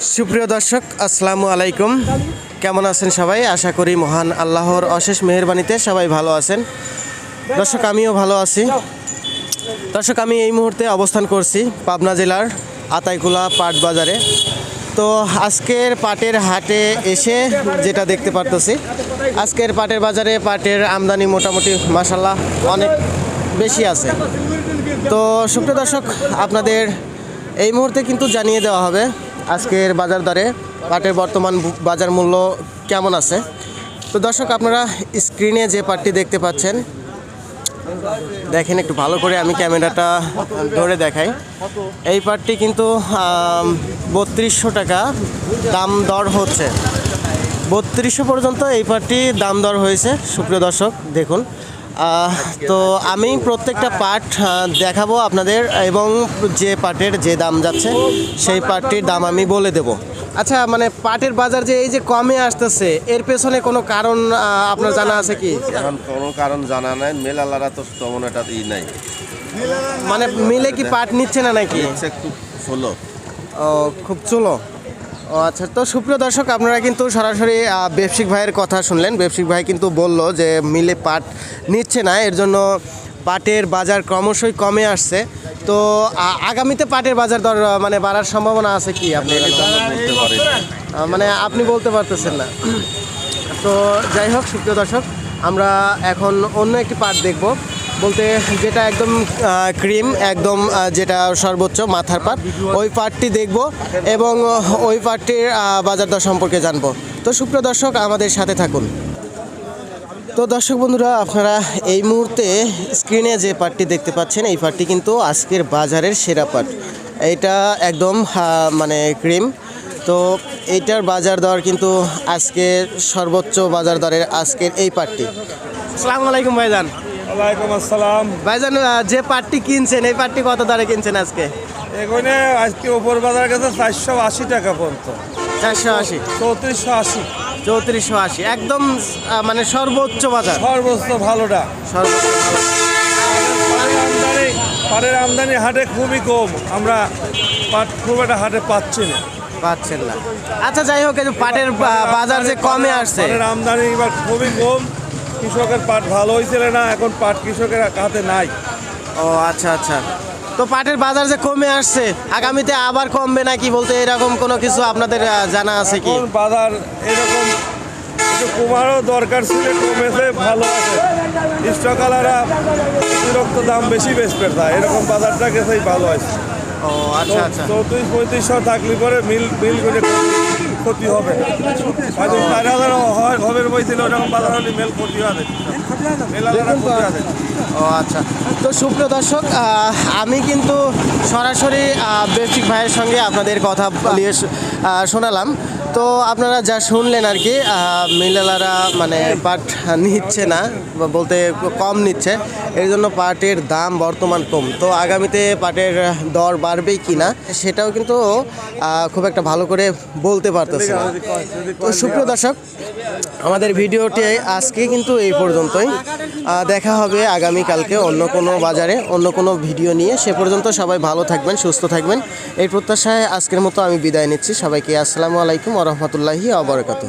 সুপ্রিয় দর্শক, আসসালামু আলাইকুম। কেমন আছেন সবাই? আশা করি মহান আল্লাহর অশেষ মেহেরবানিতে সবাই ভালো আছেন। দর্শক, আমিও ভালো আছি। দর্শক, আমি এই মুহূর্তে অবস্থান করছি পাবনা জেলার আতাইকুলা পাট বাজারে। তো আজকের পাটের হাটে এসে যেটা দেখতে পারতেছি, আজকের পাটের বাজারে পাটের আমদানি মোটামুটি মাসাল্লাহ অনেক বেশি আছে। তো সুপ্রিয় দর্শক, আপনাদের এই মুহূর্তে কিন্তু জানিয়ে দেওয়া হবে আজকের বাজার দরে, পাটের বর্তমান বাজার মূল্য কেমন আছে? তো দর্শক, আপনারা স্ক্রিনে যে পাটটি দেখতে পাচ্ছেন, দেখেন একটু ভালো করে আমি ক্যামেরাটা ধরে দেখাই। এই পাটটি কিন্তু বত্রিশশো টাকা দাম দর হচ্ছে। বত্রিশশো পর্যন্ত এই পাটটি দাম দর হয়েছে। সুপ্রিয় দর্শক, দেখুন। তো আমি প্রত্যেকটা পাট আহ, দেখাবো আপনাদের এবং যে পার্টের যে দাম যাচ্ছে সেই পাটটির দাম আমি বলে দেব। আচ্ছা মানে পাটের বাজার যে এই যে কমে আসতেছে এর পেছনে কোনো কারণ আপনার জানা আছে কি? এখন কোনো কারণ জানা নাই মেলালারা তো তেমন একটা ই নাই। মানে মিলে কি পাট নিচ্ছে না নাকি? হলো ও খুব চলো। ও আচ্ছা তো সুপ্রিয় দর্শক আপনারা কিন্তু সরাসরি আহ, ব্যবসায়িক ভাইয়ের কথা শুনলেন। ব্যবসায়িক ভাই কিন্তু বলল যে মিলে পাট নিচ্ছে না এর জন্য পাটের বাজার ক্রমশই কমে আসছে। তো আগামীতে পাটের বাজার দর মানে বাড়ার সম্ভাবনা আছে কি? আপনি মানে আপনি বলতে পারতেছেন না। তো যাই হোক সুপ্রিয় দর্শক আমরা এখন অন্য একটি পাট দেখব। বলতে যেটা একদম ক্রিম একদম যেটা সর্বোচ্চ মাথার পাট। ওই পার্টটি দেখব এবং ওই পার্টটির আহ, বাজার দর সম্পর্কে জানব। তো সুপ্রিয় দর্শক আমাদের সাথে থাকুন। তো দর্শক বন্ধুরা আপনারা এই মুহূর্তে স্ক্রিনে যে পাটটি দেখতে পাচ্ছেন এই পাটটি কিন্তু আজকের বাজারের সেরা পাট। এইটা একদম মানে ক্রিম। তো এইটার বাজার দর কিন্তু আজকের সর্বোচ্চ বাজার দরের আজকের এই পাটটি। আসসালামু আলাইকুম ভাইজান। ওয়ালাইকুম আসসালাম। ভাইজান যে পাটটি কিনছেন এই পাটটি কত দরে কিনছেন আজকে? এখানে আজকে ওপর বাজার গেছে চারশো আশি টাকা পর্যন্ত। চারশো আশি। চৌত্রিশশো আশি। চৌত্রিশশো আশি। একদম মানে সর্বোচ্চ বাজার। সর্বোচ্চ ভালোটা। সর্বোচ্চ। আমদানি পাটের আমদানি হাটে খুবই কম। আমরা পাট খুব একটা হাটে পাচ্ছি না। পাচ্ছেন না। আচ্ছা যাই হোক পাটের বাজার যে কমে আসছে। আমদানি এবার খুবই কম। কৃষকের পাট ভালো হয়েছিল না এখন পাট কৃষকের হাতে নাই। ও আচ্ছা আচ্ছা। তো পাটের বাজার যে কমে আসছে আগামীতে আবার কমবে নাকি বলতে এরকম কোনো কিছু আপনাদের জানা আছে কি? বাজার এরকম একটু কমারও দরকার ছিল কমেছে ভালো আছে। স্টকালারা অতিরিক্ত দাম বেশি বেচবে তা এরকম বাজারটা গেছেই ভালো আছে। ও আচ্ছা আচ্ছা। চৌত্রিশ পঁয়ত্রিশশো থাকলে পরে মিল মিল করে ক্ষতি হবে। হয়তো চার হাজার হয় ঘরের বই দিলে ওরকম বাজার হলে মেল ক্ষতি হবে। ও আচ্ছা। তো সুপ্রিয় দর্শক আমি কিন্তু সরাসরি বেস্টিক ভাইয়ের সঙ্গে আপনাদের কথা নিয়ে শোনালাম। তো আপনারা যা শুনলেন আর কি মিলালারা মানে পাট নিচ্ছে না বলতে কম নিচ্ছে এই জন্য পাটের দাম বর্তমান কম। তো আগামীতে পাটের দর বাড়বে কি না, সেটাও কিন্তু খুব একটা ভালো করে বলতে পারতেছে না। তো সুপ্রিয় দর্শক, আমাদের ভিডিওটি আজকে কিন্তু এই পর্যন্তই। দেখা হবে আগামীকালকে অন্য কোনো বাজারে, অন্য কোনো ভিডিও নিয়ে। সে পর্যন্ত সবাই ভালো থাকবেন, সুস্থ থাকবেন। এই প্রত্যাশায় আজকের মতো আমি বিদায় নিচ্ছি। সবাইকে আসসালামু আলাইকুম ওরহমতুল্লাহি আবরকাত